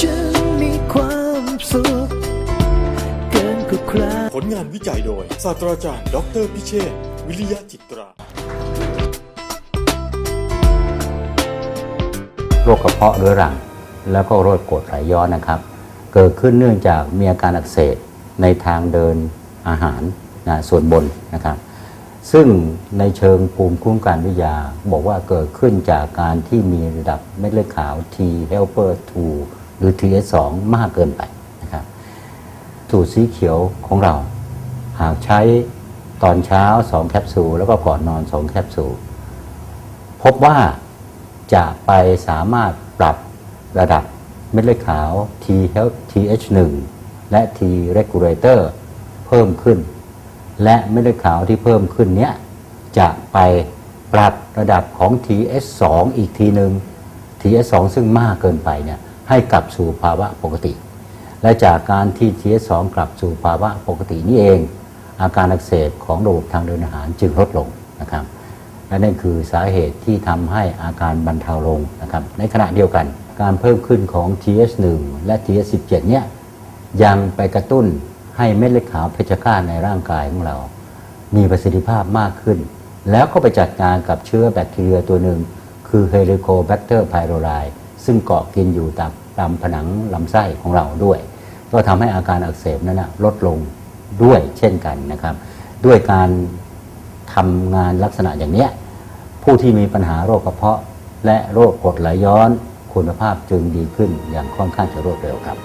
ฉันมีความสุขเกินกว่าใครผลงานวิจัยโดย ศาสตราจารย์ดออเตอร์พิเชษฐ์วิริยะจิตรา โรคกระเพาะเรื้อรัง แล้วก็โรคกรดไหลย้อนนะครับ เกิดขึ้นเนื่องจากมีอาการอักเสบในทางเดินอาหารนะส่วนบนนะครับ ซึ่งในเชิงภูมิคุ้มกันวิทยา บอกว่าเกิดขึ้นจากการที่มีระดับเม็ดเลือดขาว T helper 2 หรือ TS2 มากเกินไปนะครับสูตรสีเขียวของเรา หากใช้ตอนเช้า 2 แคปซูล แล้วก็ก่อนนอน 2 แคปซูล พบว่าจะไปสามารถปรับระดับเม็ดเลือดขาว TH1 และ T regulator เพิ่มขึ้น และเม็ดเลือดขาวที่เพิ่มขึ้นเนี้ยจะไปปรับระดับของ TH2 อีกทีหนึ่ง TH2 ซึ่งมากเกินไปเนี่ย ให้กลับสู่ภาวะปกติ และจากการที่ TH2 กลับสู่ภาวะปกตินี่เอง อาการอักเสบของระบบทางเดินอาหารจึงลดลงนะครับและนั่นคือสาเหตุที่ทำให้อาการบรรเทาลงนะครับในขณะเดียวกันการเพิ่มขึ้นของ TH1 และ TH17 เนี่ยยังไปกระตุ้นให้เม็ดเลือดขาวเพชฌฆาตในร่างกายของเรา มีประสิทธิภาพมากขึ้น แล้วก็ไปจัดการกับเชื้อแบคทีเรียตัวหนึ่ง คือ Helicobacter pylori ซึ่งเกาะกินอยู่ตามตามผนังลำไส้ของเราด้วย ก็ทำให้อาการอักเสบนั้นนะลดลงด้วยเช่นกันนะครับ ด้วยการทำงานลักษณะอย่างเนี้ยผู้ที่มีปัญหาโรคกระเพาะ และโรคกรดไหลย้อนคุณภาพจึงดีขึ้นอย่างค่อนข้างจะรวดเร็วครับ